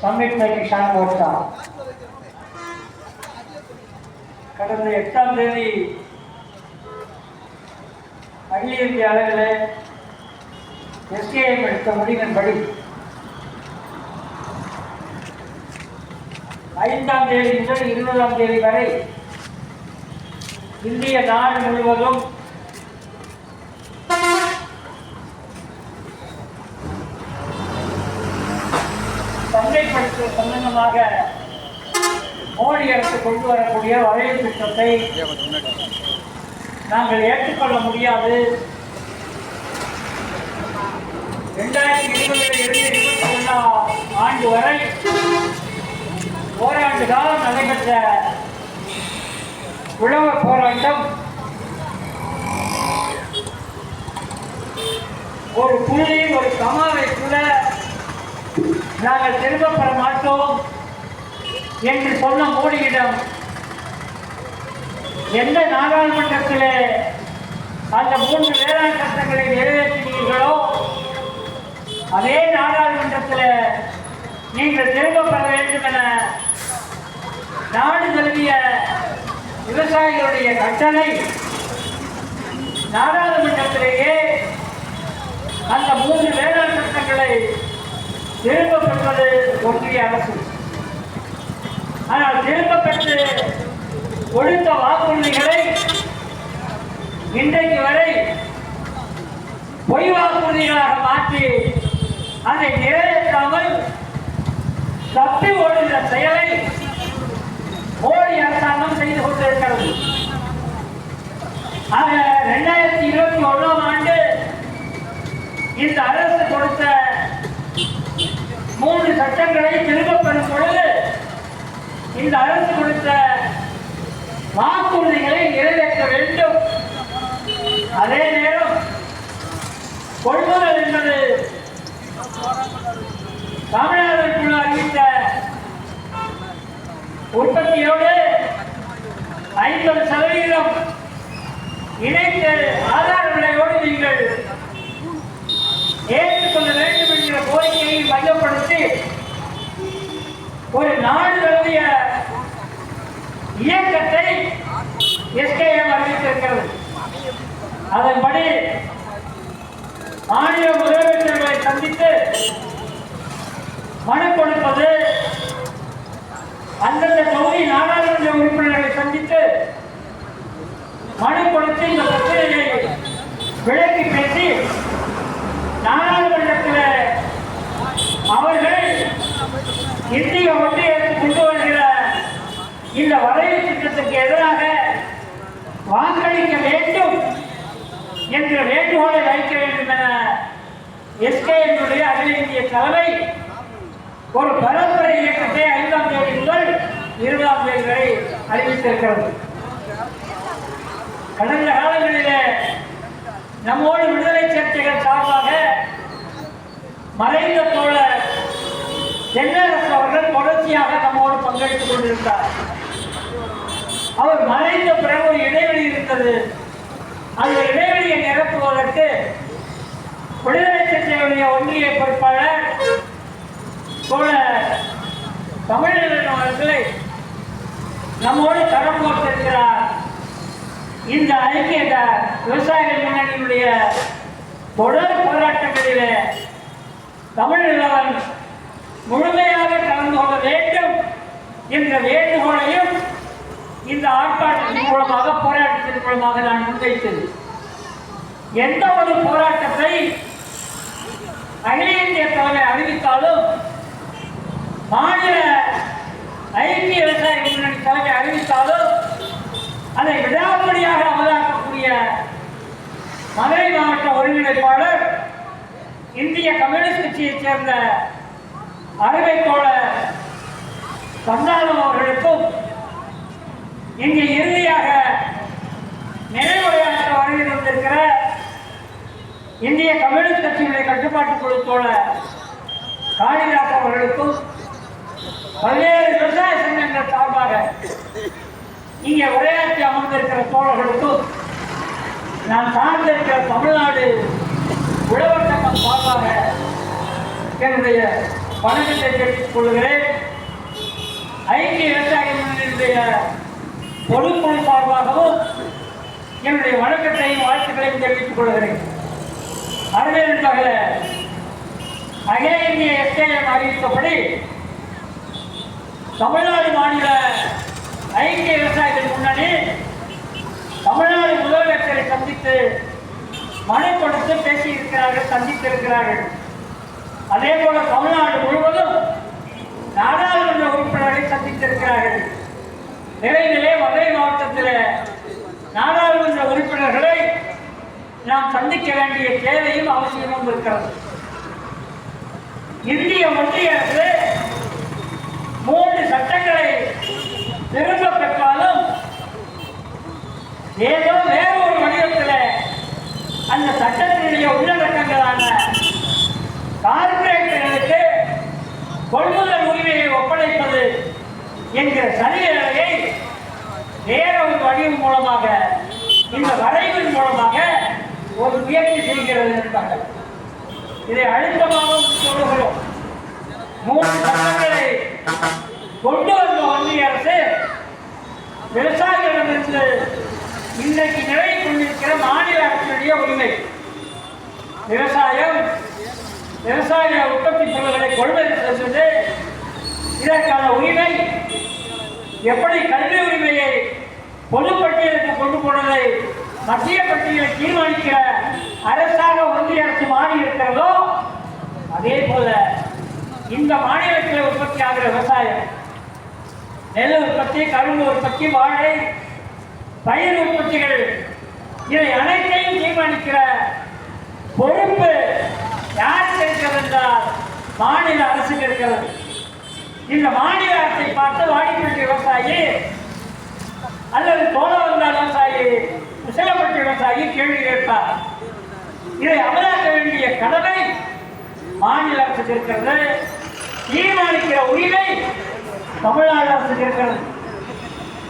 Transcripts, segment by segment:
Submit by Kisan Morcha கடந்த எட்டாம் தேதி அகில இந்திய அளவில் எஸ்கேஎம் எடுத்த முடிவின்படி ஐந்தாம் தேதி முதல் இருபதாம் தேதி வரை இந்திய நாடு முழுவதும் சந்தைப்படுத்துவது சம்பந்தமாக மோடி அரசு கொண்டு வரக்கூடிய வரைவு திட்டத்தை நாங்கள் ஏற்றுக்கொள்ள முடியாது. இரண்டாயிரத்தி இருபதில் இருந்து இருபத்தி ஒன்றாம் ஆண்டு வரை ஓராண்டு காலம் நடைபெற்ற உழவர் போராட்டம் ஒரு புள்ளி ஒரு கமாவை கூட நாங்கள் திரும்பப் பெற மாட்டோம் என்று சொன்ன மோடியிடம் எந்த நாடாளுமன்றத்திலே அந்த மூன்று வேளாண் சட்டங்களை நிறைவேற்றினீர்களோ அதே நாடாளுமன்றத்தில் நீங்கள் திரும்ப பெற வேண்டும் என நாடு தழுவிய விவசாயிகளுடைய கட்டளை நாடாளுமன்றத்திலேயே அந்த மூன்று வேளாண் சட்டங்களை திரும்ப பெற்றது ஒன்றிய அரசு. ஆனால் திரும்ப பெற்று கொடுத்த வாக்குறுதிகளை இன்றைக்கு வரை பொய் வாக்குறுதிகளாக மாற்றி அதை நிறைவேற்றாமல் தப்பி ஓடுகிற செயலை மோடி அரசாங்கம் செய்து கொண்டிருக்கிறது. ஆக ரெண்டாயிரத்தி இருபத்தி ஒன்றாம் ஆண்டு இந்த அரசு கொடுத்த மூன்று சட்டங்களை திரும்ப பெறும் பொழுது இந்த அரசு கொடுத்த வாக்குறுதிகளை நிறைவேற்ற வேண்டும். அதே நேரம் கொள்முதல் என்பது தமிழகத்திற்குள் அறிவித்த உற்பத்தியோடு ஐம்பது சதவீதம் இணைத்து ஆதார விலையோடு நீங்கள் ஏற்றுக்கொள்ள வேண்டும். என்கிற கோரிக்கையை மையப்படுத்தி ஒரு நாடு தழுவிய இயக்கத்தை எஸ்கேஎம் அறிவித்திருக்கிறது. அதன்படி மாநில முதலமைச்சர்களை சந்தித்து மனு கொடுப்பது அந்தந்த தொகுதி நாடாளுமன்ற உறுப்பினர்களை சந்தித்து மனு கொடுத்து இந்த பிரச்சனையை விளக்கி பேசி நாடாளுமன்ற அவர்கள் இந்திய ஒன்றியத்தில் கொண்டு வருகிற இந்த வரைவு திட்டத்துக்கு எதிராக வாக்களிக்க வேண்டும் என்ற வேண்டுகோளை வைக்க வேண்டும் என எஸ்கேஎன்னுடைய அகில இந்திய தலைமை ஒரு பரம்பரை இயக்கத்தை ஐந்தாம் தேதி முதல் இருபதாம் தேதி வரை அறிவித்திருக்கிறது. கடந்த காலங்களிலே நம்மோடு விடுதலை சர்ச்சைகள் சார்பாக மறைந்த தோழர் தென்னரசு அவர்கள் தொடர்ச்சியாக நம்மோடு பங்கெடுத்துக் கொண்டிருந்தார். அவர் மறைந்த பிறகு ஒரு இடைவெளி இருந்தது. அந்த இடைவெளியை நிரப்புவதற்கு விடுதலை ஒன்றிய பொறுப்பாளர் தோழர் தமிழன் அவர்களை நம்மோடு தரம் போட்டிருக்கிறார் இந்த ஐக்கிய விவசாயிகள் முன்னணியினுடைய தொடர் போராட்டங்களிலே தமிழன் முழுமையாக கலந்து கொள்ள வேண்டும் என்ற வேண்டுகோளையும் இந்த ஆர்ப்பாட்டத்தின் மூலமாக போராட்டத்தின் மூலமாக நான் முன்வைத்தது. எந்த ஒரு போராட்டத்தை அகில இந்திய தலைமை அறிவித்தாலும் மாநில ஐக்கிய விவசாய முன்னணி தலைமை அறிவித்தாலும் அதை விடாப்படியாக அமலாக்கக்கூடிய மதுரை மாவட்ட ஒருங்கிணைப்பாளர் இந்திய கம்யூனிஸ்ட் கட்சியைச் சேர்ந்த அருமை தோழர் சந்தானம் அவர்களுக்கும் இங்கு இறுதியாக நிறைவுரையாற்ற வருகை வந்திருக்கிற இந்திய கம்யூனிஸ்ட் கட்சியினுடைய கட்டுப்பாட்டு குழு தோழர் காளிதாஸ் அவர்களுக்கும் பல்வேறு விவசாய சங்கங்கள் சார்பாக இங்கே உரையாற்றி அமர்ந்திருக்கிற தோழர்களுக்கும் நான் சார்ந்திருக்கிற தமிழ்நாடு உழவர் சங்கம் சார்பாக என்னுடைய வணக்கத்தை தெரிவித்துக் கொள்கிறேன் ஐக்கிய விவசாய முன்னணியுடைய பொதுக்குழு சார்பாகவும் என்னுடைய வணக்கத்தையும் வாழ்த்துக்களையும் தெரிவித்துக் கொள்கிறேன். அருமையின் பகல அகில இந்திய எஸ்கேஎம் அறிவித்தபடி தமிழ்நாடு மாநில ஐக்கிய விவசாயிகள் முன்னணி தமிழ்நாடு முதலமைச்சரை சந்தித்து மனு கொடுத்து பேசியிருக்கிறார்கள் சந்தித்திருக்கிறார்கள். அதே போல தமிழ்நாடு முழுவதும் நாடாளுமன்ற உறுப்பினர்களை சந்தித்திருக்கிறார்கள். நிறைநிலை மதுரை மாவட்டத்தில் நாடாளுமன்ற உறுப்பினர்களை நாம் சந்திக்க வேண்டிய தேவையும் அவசியமும் இருக்கிறது. இந்திய மத்திய அரசு மூன்று சட்டங்களை திரும்ப பெற்றாலும் ஏதோ வேறொரு வடிவத்தில் அந்த சட்டத்தினுடைய உள்ளடக்கங்களான கொள்முதல் உரிமையை ஒப்படைப்பது என்கிற சலுகைகளை வேற ஒரு வடிவம் மூலமாக இந்த வரைவின் மூலமாக ஒரு முயற்சி செய்கிறது என்பார்கள். இதை அழுத்தமாக சொல்லுகிறோம். மூன்று சட்டங்களை கொண்டு வந்த ஒன்றிய அரசு விவசாயிகளிடமிருந்து இன்றைக்கு நிலை கொண்டிருக்கிற மாநில அரசினுடைய உரிமை. விவசாயம் விவசாய உற்பத்தி பொருள்களை கொள்வதில் செய்வது இதற்கான உரிமை எப்படி கல்வி உரிமையை பொதுப்பட்டியலுக்கு கொண்டு போனதை மத்திய பட்டியலை தீர்மானிக்கிற அரசாக ஒன்றிய அரசு மாறி இருக்கிறதோ அதே போல இந்த மாநிலத்தில் உற்பத்தி ஆகிற விவசாயம் நெல் உற்பத்தி கரும்பு உற்பத்தி வாழை பயிர் உற்பத்திகள் இவை அனைத்தையும் தீர்மானிக்கிற பொறுப்பு யாருக்கு என்றால் மாநில அரசு இருக்கிறது இந்த மாநில அரசை பார்த்து வாடிப்பட்டி விவசாயி அல்லது தோலவந்தால் விவசாயி உசிலப்பட்டி விவசாயி கேள்வி கேட்பார். இதை அமலாக்க வேண்டிய கடமை மாநில அரசுக்கு இருக்கிறது. தீர்மானிக்கிற உரிமை தமிழ்நாடு அரசுக்கு இருக்கிறது.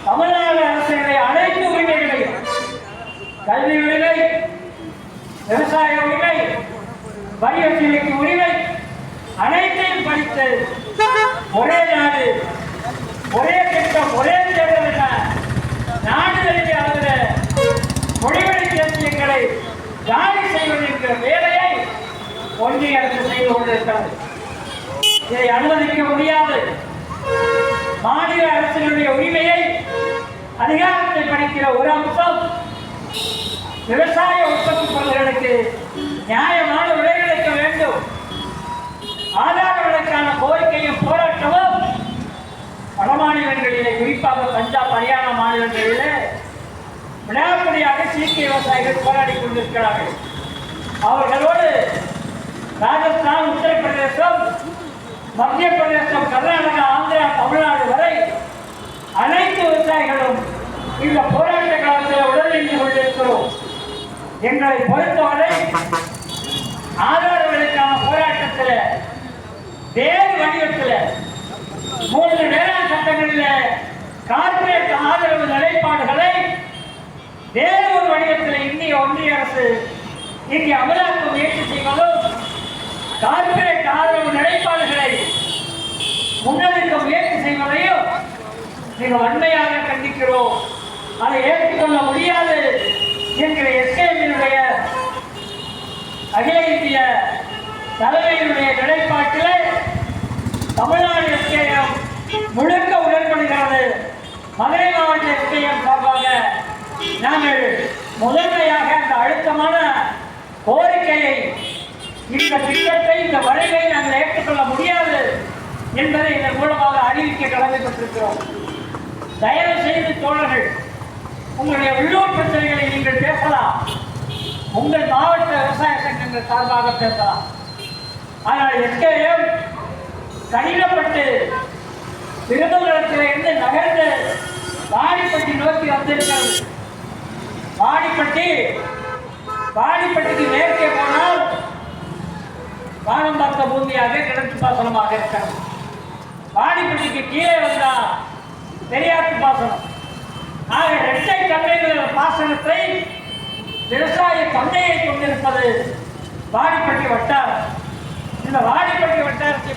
தமிழ்நாடு அரசுடைய அனைத்து உரிமைகளையும் கல்வி உரிமை விவசாய உரிமை வரி உரிமை அனைத்தையும் படித்து ஒரே நாடு ஒரே திட்டம் ஒரே தேர்தல் என நாடு தழுவிய அளவில் மொழிவழி தேசியங்களை காலி செய்வது என்கிற வேலையை ஒன்றிய அரசு செய்து கொண்டிருக்கிறது. இதை அனுமதிக்க முடியாது. மாநில அரசினுடைய உரிமையை அதிகாரத்தை படிக்கிற ஒரு அம்சம் விவசாய உற்பத்தி பொருள்களுக்கு நியாயமான ஆதாரங்களுக்கான கோரிக்கையும் போராட்டமும் வட மாநிலங்களிலே குறிப்பாக பஞ்சாப் ஹரியானா மாநிலங்களிலே விடாப்படியாக சீக்கிய விவசாயிகள் போராடி கொண்டிருக்கிறார்கள். அவர்களோடு ராஜஸ்தான் உத்தரப்பிரதேசம் மத்திய பிரதேசம் கர்நாடகா ஆந்திரா தமிழ்நாடு வரை அனைத்து விவசாயிகளும் இந்த போராட்ட காலத்தில் உடனிருந்து கொண்டிருக்கிறோம். எங்களை பொறுத்தவரை வேறு வடிவத்தில் மூன்று வேளாண் சட்டங்களில் கார்ப்பரேட் ஆதரவு நிலைப்பாடுகளை வேறு ஒரு வடிவத்தில் இந்திய ஒன்றிய அரசு இங்கே அமலாக்க முயற்சி செய்வதும் கார்ப்பரேட் ஆதரவு நிலைப்பாடுகளை முன்னெடுக்க முயற்சி செய்வதையும் மிக வன்மையாக கண்டிக்கிறோம். அதை ஏற்றுக்கொள்ள முடியாது என்கிற எஸ்கேபியினுடைய அகில இந்திய தலைமையினுடைய நிலைப்பாட்டிலே தமிழ்நாடு எஸ்கேஎம் முழுக்க உடன்படுகிறது. மதுரை மாவட்ட எஸ்கேஎம் சார்பாக நாங்கள் முதன்மையாக அந்த அழுத்தமான கோரிக்கையை இந்த திட்டத்தை இந்த வழிவை நாங்கள் ஏற்றுக்கொள்ள முடியாது என்பதை இதன் மூலமாக அறிவிக்க கடமைப்பட்டிருக்கிறோம். தயவு செய்து தோழர்கள் உங்களுடைய உள்ளூர் பிரச்சனைகளை நீங்கள் பேசலாம். உங்கள் மாவட்ட விவசாய சங்கங்கள் சார்பாக பேசலாம். ஆனால் எஸ்கேஎம் கடினப்பட்டு திருநகரத்திலிருந்து நகர்ந்து வாடிப்பட்டி நோக்கி வந்திருக்கிறது. வாடிப்பட்டி வாடிப்பட்டிக்கு மேற்கே போனால் வானம் பார்த்த பூமியாக கிழக்கு பாசனமாக இருக்கிறது. வாடிப்பட்டிக்கு கீழே வந்தால் பெரியாத்து பாசனம். ஆக இரட்டை கண்டைகள் பாசனத்தை விவசாய சந்தையை கொண்டிருப்பது வாடிப்பட்டி வட்டாரம். இந்த வாடிப்பட்டி வட்டாரத்தை